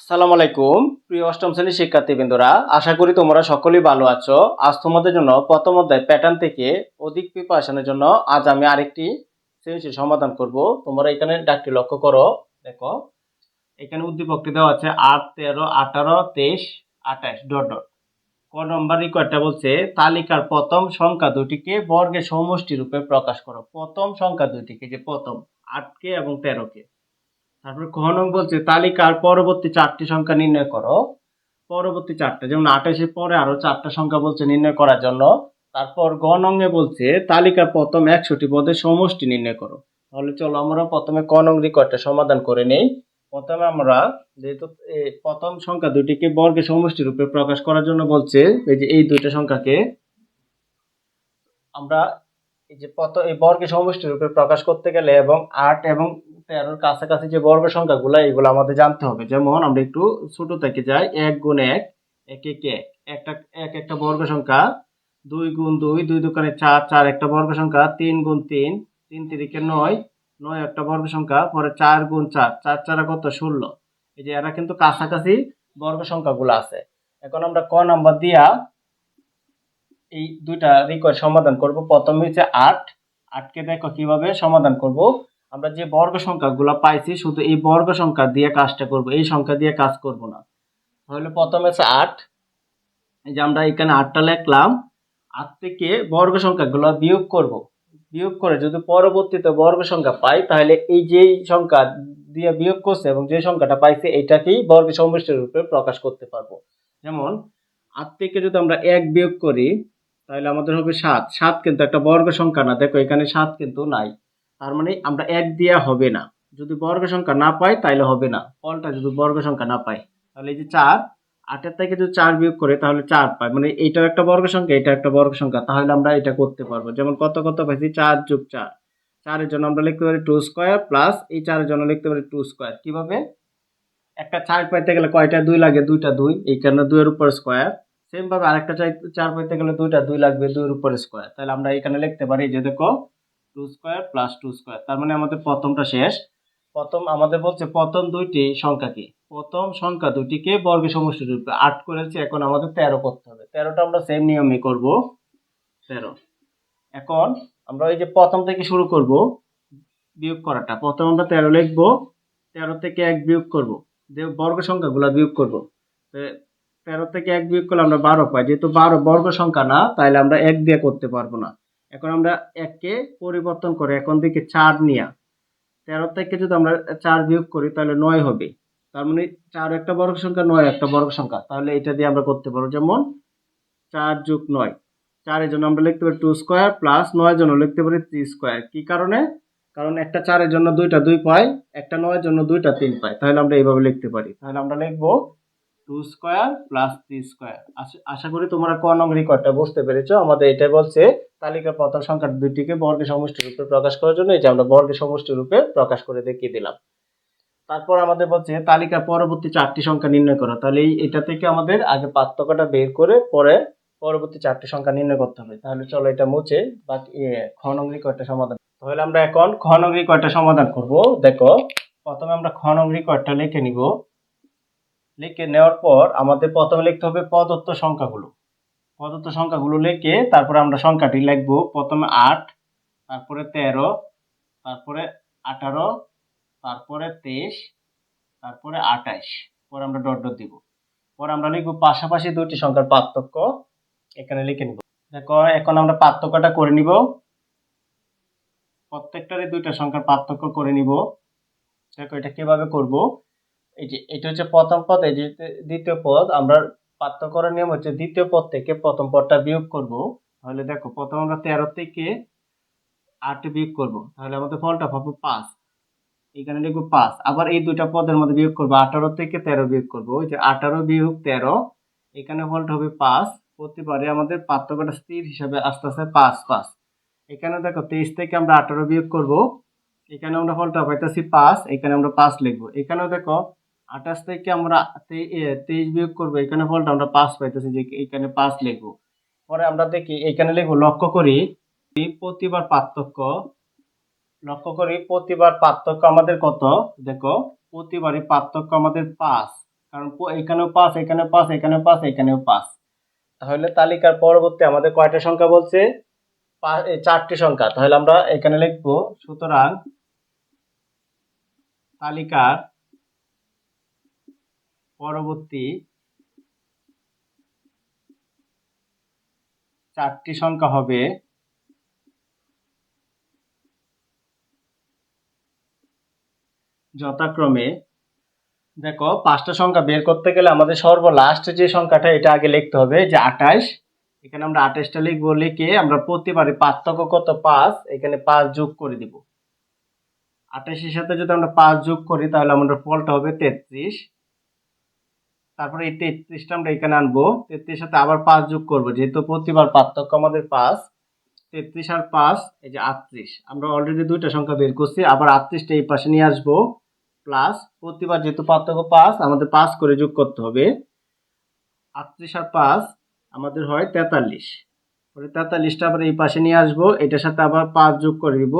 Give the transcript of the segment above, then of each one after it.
আসসালামু আলাইকুম। প্রিয় অষ্টম শ্রেণির শিক্ষার্থীবৃন্দরা, আশা করি তোমরা সকলেই ভালো আছো। আজ তোমাদের জন্য প্রথম অধ্যায় প্যাটার্ন থেকে অধিক প্রিপারেশনের জন্য আজ আমি আরেকটি সৃজনশীল সমাধান করব। তোমরা এখানে ডাকটি লক্ষ্য করো। দেখো, এখানে উদ্দীপকটি দেওয়া আছে আট, তেরো, আঠারো, তেইশ আঠাশ ডট ডট। ক নম্বর রিকোয়ারটা বলছে, তালিকার প্রথম সংখ্যা দুটিকে বর্গের সমষ্টি রূপে প্রকাশ করো। প্রথম সংখ্যা দুটিকে যে প্রথম, আটকে এবং তেরোকে। তারপর খ নং বলছে, তালিকার পরবর্তী চারটি সংখ্যা নির্ণয় করো। পরবর্তী চারটা, যেমন আঠাশের পরে আরও চারটা সংখ্যা বলছে নির্ণয় করার জন্য। তারপর গ নঙ্গে বলছে, তালিকার প্রথম একশোটি পদের সমষ্টি নির্ণয় করো। তাহলে চলো আমরা প্রথমে ক নং রেকর্ডটা সমাধান করে নেই। প্রথমে আমরা যেহেতু প্রথম সংখ্যা দুটিকে বর্গের সমষ্টি রূপে প্রকাশ করার জন্য বলছে, এই যে এই দুইটা সংখ্যাকে আমরা এই যে কত এই বর্গের সমষ্টি রূপে প্রকাশ করতে গেলে এবং আট এবং তেরোর কাছাকাছি যে বর্গ সংখ্যাগুলো, এগুলো আমাদের জানতে হবে। যেমন আমরা একটু ছোট থেকে যাই, এক গুণ এক এক এক। একটা এক একটা বর্গ সংখ্যা, দুই গুণ দুই দুই দোকানে চার চার একটা বর্গ সংখ্যা, তিন গুণ তিন তিন তিরিকে নয় নয় একটা বর্গ সংখ্যা, পরে চার গুণ চার চার চারা কত? ষোলো। এই যে এরা কিন্তু কাছাকাছি বর্গ সংখ্যাগুলো আছে। এখন আমরা ক নাম্বার দিয়া এই দুইটা রিকোয়েস্ট সমাধান করব। প্রথমে হচ্ছে আট। আটকে দেখো কীভাবে সমাধান করব। আমরা যে বর্গ সংখ্যাগুলো পাইছি, শুধু এই বর্গ সংখ্যা দিয়ে কাজটা করব। এই সংখ্যা দিয়ে কাজ করব না। তাহলে প্রথমে হচ্ছে আট। এই যে আমরা এখানে আটটা লিখলাম। আট থেকে বর্গ সংখ্যাগুলো বিয়োগ করব। বিয়োগ করে যদি পরবর্তীতে বর্গ সংখ্যা পাই, তাহলে এই যে সংখ্যা দিয়ে বিয়োগ করছে এবং যে সংখ্যাটা পাইছে এটাকেই বর্গ সমষ্টির রূপে প্রকাশ করতে পারব। যেমন, আট থেকে যদি আমরা এক বিয়োগ করি তাহলে আমাদের হবে সাত। সাত কিন্তু একটা বর্গ সংখ্যা না। দেখো, এখানে সাত কিন্তু নাই। তার মানে আমরা এক দিয়া হবে না। যদি বর্গ সংখ্যা না পাই তাহলে হবে না। ফলটা যদি বর্গ সংখ্যা না পাই, তাহলে এই যে চার, আটের থেকে যদি চার বিয়োগ করে, তাহলে চার পাই। মানে এইটাও একটা বর্গ সংখ্যা এটা একটা বর্গ সংখ্যা। তাহলে আমরা এটা করতে পারব। যেমন কত কত পাইছি? চার যোগ চার। চারের জন্য আমরা লিখতে পারি টু স্কোয়ার প্লাস এই চারের জন্য লিখতে পারি টু স্কোয়ার। কীভাবে? একটা চার পাইতে গেলে কয়টা? দুই লাগে, দুইটা দুই। এই কারণে দুইয়ের উপর স্কোয়ার। সেম ভাবে আরেকটা চাই, চার পাইতে গেলে দুইটা, দুই লাগবে দুইয়ের উপর স্কোয়ার তাহলে আমরা এখানে লিখতে পারি যে দেখো two square plus two square তার মানে আমাদের প্রথমটা শেষ। প্রথম আমাদের বলছে প্রথম দুইটি সংখ্যা কি? প্রথম সংখ্যা দুটিকে বর্গ সমষ্টি রূপে আট করেছে, এখন আমাদের তেরো করতে হবে। তেরোটা আমরা সেম নিয়মে করব। তেরো। এখন আমরা ওই যে প্রথম থেকে শুরু করব, বিয়োগ করাটা। প্রথম আমরা তেরো লিখব। তেরো থেকে এক বিয়োগ করব। যে বর্গ সংখ্যাগুলো বিয়োগ করব। তেরো থেকে এক বিয়োগ করলে আমরা বারো পাই। যেহেতু বারো বর্গ সংখ্যা না তাহলে আমরা এক দিয়ে করতে পারব না। এখন আমরা এককে পরিবর্তন করে, এখন দিকে চার নিয়ে। তেরো থেকে যদি আমরা চার বিয়োগ করি, তাহলে নয় হবে। তার মানে চার একটা বর্গ সংখ্যা, নয় একটা বর্গ সংখ্যা। তাহলে এটা দিয়ে আমরা করতে পারব যেমন চার যোগ নয়। চারের জন্য আমরা লিখতে পারি টু স্কোয়ার প্লাস নয়ের জন্য লিখতে পারি থ্রি স্কোয়ার কি কারণে? কারণ একটা চারের জন্য দুইটা দুই পাই, একটা নয়ের জন্য দুইটা তিন পাই। তাহলে আমরা এইভাবে লিখতে পারি। তাহলে আমরা লিখব two square plus three square আশা করি তোমরা ক নং রেকর্ডটা বুঝতে পেরেছ। আমাদের এটা বলছে তালিকার প্রথম সংখ্যা দুইটিকে বর্গের সমষ্টি রূপে প্রকাশ করার জন্য এই যে আমরা বর্গের সমষ্টি রূপে প্রকাশ করে দেখিয়ে দিলাম। তারপর আমাদের বলছে তালিকার পরবর্তী চারটি সংখ্যা নির্ণয় করো। তাহলে এই এটা থেকে আমাদের আগে পার্থক্যটা বের করে পরে পরবর্তী চারটি সংখ্যা নির্ণয় করতে হবে। তাহলে চলো এটা মুছে এ, খ নং রেকর্ডটা সমাধান তাহলে আমরা এখন খ নং রেকর্ডটা সমাধান করব। দেখো প্রথমে আমরা খ নং রেকর্ডটা লিখে নিব। লিখে নেওয়ার পর আমাদের প্রথমে লিখতে হবে প্রদত্ত সংখ্যাগুলো। প্রদত্ত সংখ্যাগুলো লিখে তারপরে আমরা সংখ্যাটি লিখব। প্রথমে আট, তারপরে তেরো, তারপরে আঠারো, তারপরে তেইশ, তারপরে আঠাইশ। পরে আমরা ডট ডট দিব। পরে আমরা লিখব পাশাপাশি দুটি সংখ্যার পার্থক্য। এখানে লিখে নিব। দেখো, এখন আমরা পার্থক্যটা করে নিব। প্রত্যেকটারই দুইটা সংখ্যার পার্থক্য করে নিব। দেখো এটা কীভাবে করব? এই যে, এটা হচ্ছে প্রথম পদ, এই যে দ্বিতীয় পদ, আমরা পার্থক্য করার নিয়ম হচ্ছে দ্বিতীয় পদ থেকে প্রথম পদটা বিয়োগ করব। তাহলে দেখো, প্রথম আমরা তেরো থেকে আট বিয়োগ করব। তাহলে আমাদের ফলটা পাবো পাঁচ। এখানে লিখব পাঁচ। আবার এই দুইটা পদের মধ্যে বিয়োগ করব। আঠারো থেকে তেরো বিয়োগ করব। ওই যে আঠারো বিয়োগ তেরো, এখানে ফলটা হবে পাঁচ। প্রতিবারে আমাদের পার্থক্যটা স্থির হিসাবে আস্তে আস্তে পাঁচ পাঁচ। এখানে দেখো, তেইশ থেকে আমরা আঠারো বিয়োগ করব। এখানে আমরা ফলটা পাইতেছি পাঁচ। এখানে আমরা পাঁচ লিখব। এখানেও দেখো আঠাশ থেকে আমরা তেইশ বিয়োগ করব, এখানে ফলটা আমরা পাঁচ পাইতেছি, যে এখানে পাঁচ লিখব। পরে আমরা দেখি, এখানে লিখব, লক্ষ্য করি, প্রতিবার পার্থক্য, লক্ষ্য করি, প্রতিবার পার্থক্য আমাদের কত? দেখো, প্রতিবারই পার্থক্য আমাদের পাঁচ, কারণ এখানেও পাঁচ এখানে পাঁচ, এখানেও পাঁচ এখানেও পাঁচ। তাহলে তালিকার পরবর্তী আমাদের কয়টা সংখ্যা বলছে? চারটি সংখ্যা। তাহলে আমরা এখানে লিখব, সুতরাং তালিকার পরবর্তী চারটি সংখ্যা হবে যথাক্রমে। দেখো, পাঁচটা সংখ্যা বের করতে গেলে আমাদের সর্বলাস্ট যে সংখ্যাটা, এটা আগে লিখতে হবে, যে আঠাশ। এখানে আমরা আঠাশটা লিখব, লিখে আমরা প্রতিবারে পার্থক্য কত? পাঁচ। এখানে পাঁচ যোগ করে দিব। আঠাশের সাথে যদি আমরা পাঁচ যোগ করি, তাহলে আমাদের ফলটা হবে তেত্রিশ। তারপরে এই তেত্রিশটা আমরা এখানে আনব। তেত্রিশ সাথে আবার পাঁচ যোগ করব, যেহেতু প্রতিবার পার্থক্য আমাদের পাঁচ। তেত্রিশ আর পাঁচ, এই যে আটত্রিশ। আমরা অলরেডি দুইটা সংখ্যা বের করছি, আবার আটত্রিশটা এই পাশে নিয়ে আসব। প্লাস প্রতিবার যেহেতু পার্থক্য পাঁচ, আমাদের পাঁচ করে যোগ করতে হবে। আটত্রিশ আর পাঁচ, আমাদের হয় তেতাল্লিশ। পরে তেতাল্লিশটা আবার এই পাশে নিয়ে আসব, এটার সাথে আবার পাঁচ যোগ করে দিব।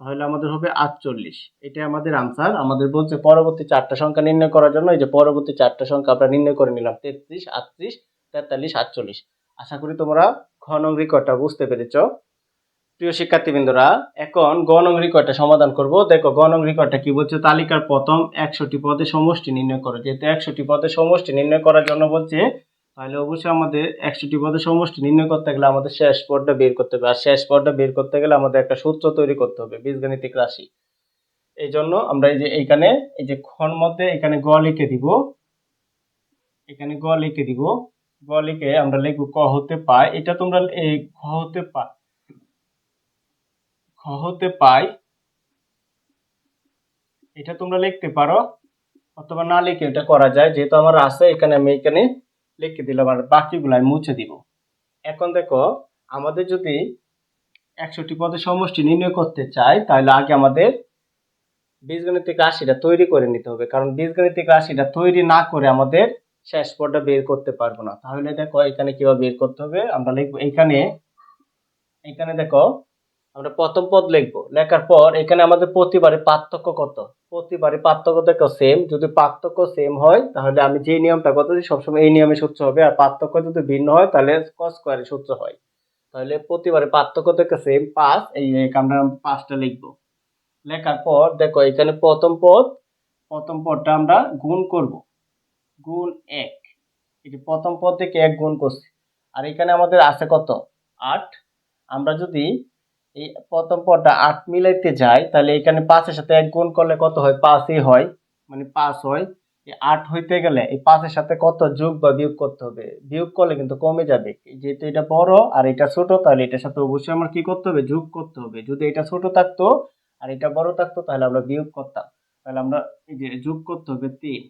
তাহলে আমাদের হবে আটচল্লিশ। এটাই আমাদের আনসার আমাদের বলছে পরবর্তী চারটা সংখ্যা নির্ণয় করার জন্য, এই যে পরবর্তী চারটা সংখ্যা আমরা নির্ণয় করে নিলাম, তেত্রিশ, আটত্রিশ, তেতাল্লিশ, আটচল্লিশ। আশা করি তোমরা ঘন রেকর্ডটা বুঝতে পেরেছ। প্রিয় শিক্ষার্থীবৃন্দরা, এখন গণং রেকর্ডটা সমাধান করব। দেখো গণং রেকর্ডটা কি বলছে? তালিকার প্রথম একশোটি পদে সমষ্টি নির্ণয় করো। যেহেতু একশোটি পদে সমষ্টি নির্ণয় করার জন্য বলছে তাহলে অবশ্যই আমাদের একশোটি পদে সমষ্টি নির্ণয় করতে গেলে আমাদের শেষ পদটা বের করতে হবে। আর শেষ পদটা বের করতে গেলে আমাদের একটা সূত্র তৈরি করতে হবে, বীজগণিতিক রাশি। এই জন্য আমরা এই যে এইখানে, এই যে খন মধ্যে এখানে গ লিখে দিব। এখানে গ লিখে দিব। গ লিখে আমরা লিখব ক হতে পাই। এটা তোমরা এই খ হতে পাই, খ হতে পাই, এটা তোমরা লিখতে পারো। অথবা না লিখে এটা করা যায়। যেহেতু আমার আছে, এখানে আমি এখানে লিখে দিলাম আর বাকিগুলো আমি মুছে দিব। এখন দেখো, আমাদের যদি একশোটি পদের সমষ্টি নির্ণয় করতে চাই, তাহলে আগে আমাদের বীজগণিতিক রাশিটা তৈরি করে নিতে হবে। কারণ বীজগণিতিক রাশিটা তৈরি না করে আমাদের শেষ পদটা বের করতে পারব না। তাহলে দেখো, এখানে কীভাবে বের করতে হবে? আমরা লিখব এখানে এখানে দেখো আমরা প্রথম পদ লিখব। লেখার পর এখানে আমাদের প্রতিবারে পার্থক্য কত? প্রতিবারে পার্থক্য দেখো সেম যদি পার্থক্য সেম হয়, তাহলে আমি যে নিয়মটা করতেছি সবসময় এই নিয়মে সূত্র হবে। আর পার্থক্য যদি ভিন্ন হয়, তাহলে কস স্কোয়ারের সূত্র হয়। তাহলে প্রতিবারে পার্থক্য থেকে সেম পাঁচ, এই আমরা পাঁচটা লিখব। লেখার পর দেখো, এখানে প্রথম পদ, প্রথম পদটা আমরা গুণ করব। গুণ এক। যে প্রথম পদ থেকে এক গুণ করছি। আর এখানে আমাদের আছে কত? আট। আমরা যদি এই প্রথম পদটা আট মিলাইতে যাই তাহলে এখানে পাঁচের সাথে এক গুণ করলে কত হয়? পাঁচই হয়। মানে পাঁচ হয়। এই আট হইতে গেলে এই পাঁচের সাথে কত যোগ বা বিয়োগ করতে হবে? বিয়োগ করলে কিন্তু কমে যাবে। যেহেতু এটা বড় আর এটা ছোট, তাহলে এটার সাথে অবশ্যই আমার কি করতে হবে? যোগ করতে হবে। যদি এটা ছোট থাকতো আর এটা বড় থাকতো, তাহলে আমরা বিয়োগ করতাম। তাহলে আমরা এই যে যোগ করতে হবে তিন।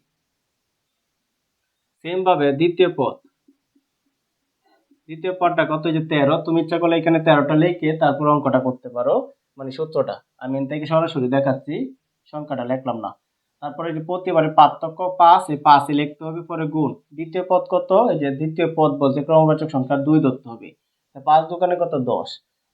সেম ভাবে দ্বিতীয় পদ। দ্বিতীয় পদটা কত যে তেরো। তুমি ইচ্ছা করলে এখানে তেরোটা লিখে তারপর অঙ্কটা করতে পারো মানে সূত্রটা। আমি এখান থেকে সরাসরি দেখাচ্ছি, সংখ্যাটা লিখলাম না। তারপরে যে প্রতিবারে পার্থক্য পাঁচ, এই পাঁচই লিখতে হবে পরে গুণ। দ্বিতীয় পদ কত? এই যে দ্বিতীয় পদ বলছে, ক্রমবাচক সংখ্যা দুই ধরতে হবে। পাঁচ দোকানে কত? দশ।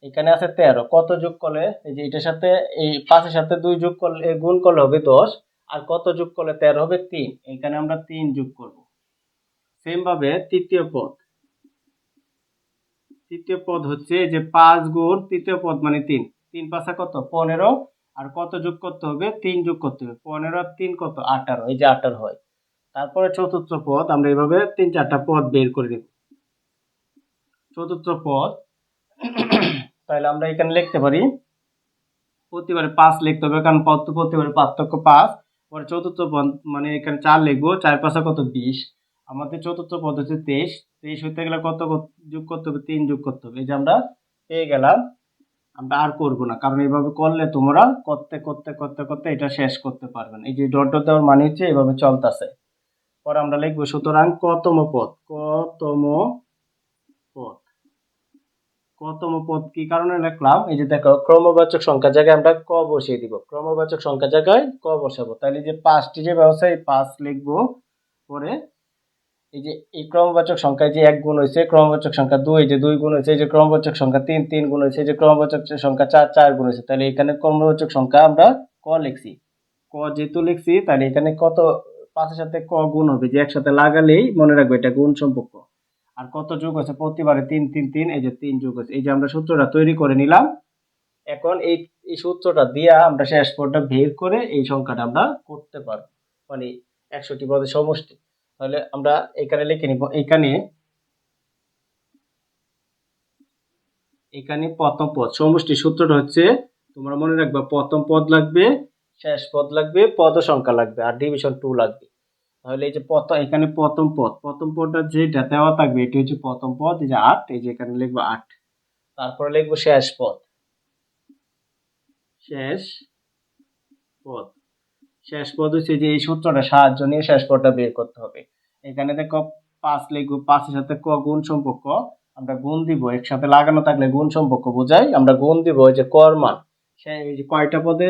এখানে আছে তেরো। কত যোগ করলে? এই যে এটার সাথে, এই পাঁচের সাথে দুই যোগ করলে গুণ করলে হবে দশ। আর কত যোগ করলে তেরো হবে তিন? এখানে আমরা তিন যোগ করব। সেম ভাবে তৃতীয় পদ। তৃতীয় পদ হচ্ছে যে পাঁচ গুণ তৃতীয় পদ মানে তিন। তিন পাঁচা কত? পনেরো। আর কত যোগ করতে হবে? তিন যোগ করতে হবে। পনেরো তিন কত? আঠারো। এই যে আঠারো হয়। তারপরে চতুর্থ পদ, আমরা এইভাবে তিন চারটা পদ বের করে দেব চতুর্থ পদ, তাহলে আমরা এখানে লিখতে পারি, প্রতিবারে পাঁচ লিখতে হবে, কারণ পদ তো প্রতিবারে পার্থক্য পাঁচ। পরে চতুর্থ পদ মানে এখানে চার লিখব, চার পাঁচা কত? বিশ। আমাদের চতুর্থ পদ হচ্ছে তেইশ। তেইশ হইতে গেলে কত যোগ করতে হবে? তিন যোগ করতে হবে। এই যে আমরা পেয়ে গেলাম, আমরা আর করব না। কারণ এইভাবে করলে তোমরা করতে করতে করতে করতে এটা শেষ করতে পারবে না। এই যে ডট ডট দেওয়ার মানে হচ্ছে এইভাবে চলতেছে। পরে আমরা লিখব, সুতরাং কতম পদ? কতম পদ? কতম পদ কি কারণে লিখলাম? এই যে দেখো, ক্রমবাচক সংখ্যা জায়গায় আমরা ক বসিয়ে দিব। ক্রমবাচক সংখ্যা জায়গায় ক বসাবো। তাহলে যে পাঁচটি যে ব্যবস্থা, এই পাঁচ লিখব। পরে এই যে এই ক্রমবাচক সংখ্যায় যে এক গুণ হয়েছে, ক্রমবাচক সংখ্যা দুই যে দুই গুণ হয়েছে যে ক্রমবাচক সংখ্যা তিন তিন গুণ হয়েছে যে ক্রমবাচক সংখ্যা চার চার গুণ হয়েছে। তাহলে এখানে ক্রমবাচক সংখ্যা আমরা ক লিখছি। ক যেহেতু লিখছি, তাহলে এখানে কত, পাঁচের সাথে ক গুণ হবে, যে একসাথে লাগালেই মনে রাখবে এটা গুণ সম্পর্ক। আর কত যোগ আছে? প্রতিবারে তিন তিন তিন, এই যে তিন যোগ আছে। এই যে আমরা সূত্রটা তৈরি করে নিলাম। এখন এই এই সূত্রটা দিয়ে আমরা শেষ পদটা বের করে এই সংখ্যাটা আমরা করতে পারব। মানে একশোটি পদের সমষ্টি। তাহলে আমরা এখানে লিখে নিব, এখানে এখানে প্রথম পদ, সমষ্টি সূত্রটা হচ্ছে, তোমরা মনে রাখবে প্রথম পদ লাগবে, শেষ পদ লাগবে পদ সংখ্যা লাগবে আর ডিভিশন টু লাগবে। তাহলে এই যে প্রথম এখানে প্রথম পদ, প্রথম পদটা যেটা দেওয়া থাকবে, এটি হচ্ছে প্রথম পদ, এই যে আট, এই যে এখানে লিখব আট। তারপরে লিখব শেষ পদ। শেষ পদ। শেষ পদ হচ্ছে যে এই সূত্রটা সাহায্য নিয়ে শেষ পদটা বের করতে হবে। এখানে দেখো, পাঁচ লিখব পাঁচের সাথে ক গুণ সম্পর্ক, আমরা গুণ দিব, একসাথে লাগানো থাকলে গুণ সম্পর্ক বোঝাই আমরা গুণ দিব ওই যে কর মান। সে এই যে কয়টা পদে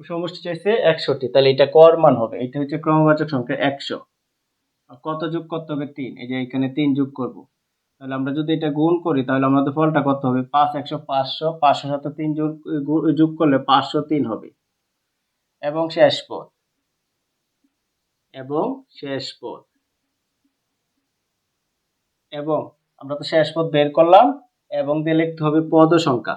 সমষ্টি চাইছে? একশোটি তাহলে এটা কর মান হবে, এটা হচ্ছে ক্রমবাচক সংখ্যা একশো। কত যোগ করতে হবে? তিন। এই যে এখানে তিন যোগ করব। তাহলে আমরা যদি এটা গুণ করি, তাহলে আমাদের ফলটা কত হবে? পাঁচ, একশো, পাঁচশো পাঁচশো সাথে তিন যোগ যোগ করলে পাঁচশো তিন হবে। এবং শেষ পদ এবং শেষ পদ এবং আমরা তো শেষ পদ বের করলাম, এবং দিয়ে লিখতে হবে পদ সংখ্যা।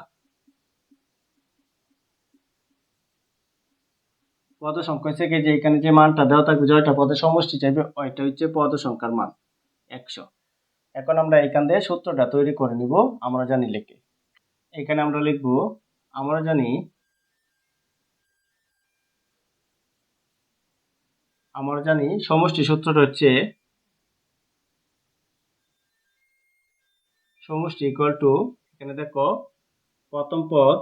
পদ সংখ্যা হচ্ছে যে এখানে যে মানটা দেওয়া থাকবে জয়টা পদের সমষ্টি চাইবে, ওইটা হচ্ছে পদ সংখ্যার মান, একশো। এখন আমরা এখান দিয়ে সূত্রটা তৈরি করে নিব, আমরা জানি লিখে। এখানে আমরা লিখব, আমরা জানি আমরা জানি সমষ্টি সূত্রটা হচ্ছে সমষ্টি ইকুয়াল টু এখানে দেখো, প্রথম পদ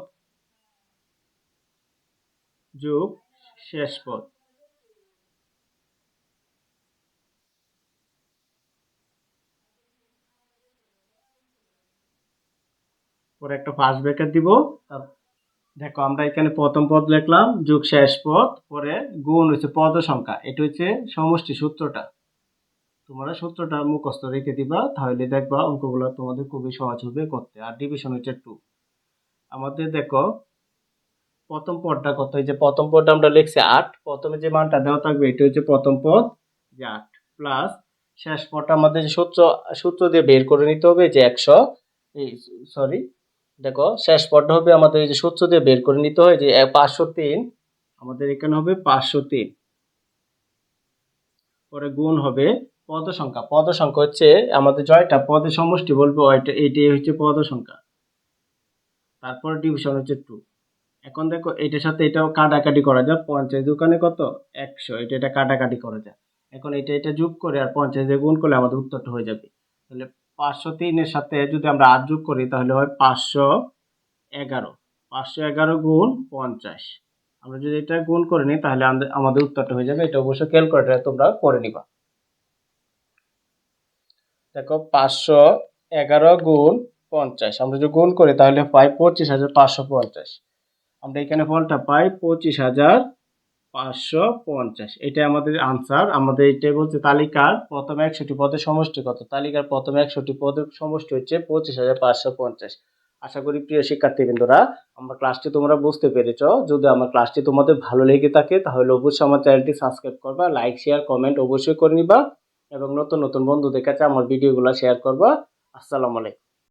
যোগ শেষ পদ। পরে একটা ফার্স্ট ব্র্যাকেট দিব, তার- দেখো, আমরা এখানে প্রথম পদ লিখলাম, যোগ শেষ পদ, পরে গুণ হচ্ছে পদ সংখ্যা। এটা হচ্ছে সমষ্টি সূত্রটা। তোমরা সূত্রটা মুখস্থ রেখে দিবা, তাহলে দেখবা অঙ্কগুলো তোমাদের খুবই সহজ হবে করতে। আর ডিভিশন হচ্ছে টু আমাদের দেখো, প্রথম পদটা কত? যে প্রথম পদটা আমরা লিখছি আট। প্রথমে যে মানটা দেওয়া থাকবে, এটা হচ্ছে প্রথম পদ যে আট। প্লাস শেষ পদটা আমাদের যে সূত্র সূত্র দিয়ে বের করে নিতে হবে, যে একশো, এই সরি দেখো, শেষ পদটা হবে আমাদের এই যে সূত্র দিয়ে বের করে নিতে হয় যে পাঁচশো তিন, আমাদের এখানে হবে পাঁচশো তিন। পরে গুণ হবে পদ সংখ্যা পদ সংখ্যা হচ্ছে আমাদের জয়টা পদের সমষ্টি বলব এইটাই হচ্ছে পদ সংখ্যা তারপর ডিভিশন হচ্ছে টু এখন দেখো, এটার সাথে এটাও কাটাকাটি করা যায় পঞ্চাশ দোকানে কত? একশো। এটা এটা কাটাকাটি করা যায় এখন এটা এটা যোগ করে আর পঞ্চাশ দিয়ে গুণ করলে আমাদের উত্তরটা হয়ে যাবে। তাহলে পাঁচশো তিনের সাথে যদি আমরা আট যোগ করি, তাহলে হয় পাঁচশো এগারো। পাঁচশো এগারো গুণ পঞ্চাশ। আমরা যদি এটা গুণ করে নিই, তাহলে আমাদের উত্তরটা হয়ে যাবে। এটা অবশ্যই ক্যালকুলেটারে তোমরা করে নিবা। দেখো, পাঁচশো এগারো গুণ পঞ্চাশ। আমরা যদি গুণ করি, তাহলে পাই পঁচিশ হাজার পাঁচশো পঞ্চাশ। আমরা এখানে ফলটা পাই পঁচিশ হাজার পাঁচশো পঞ্চাশ। এটা আমাদের আনসার আমাদের এটাই বলছে তালিকার প্রথম একশোটি পদের সমষ্টি কত? তালিকার প্রথম একশোটি পদের সমষ্টি হচ্ছে পঁচিশ হাজার পাঁচশো পঞ্চাশ। আশা করি প্রিয় শিক্ষার্থীবৃন্দরা, আমার ক্লাসটি তোমরা বুঝতে পেরেছ। যদি আমার ক্লাসটি তোমাদের ভালো লেগে থাকে, তাহলে অবশ্যই আমার চ্যানেলটি সাবস্ক্রাইব করবা লাইক শেয়ার কমেন্ট অবশ্যই করে নিবা এবং নতুন নতুন বন্ধুদের কাছে আমার ভিডিওগুলো শেয়ার করবা। আসসালামু আলাইকুম।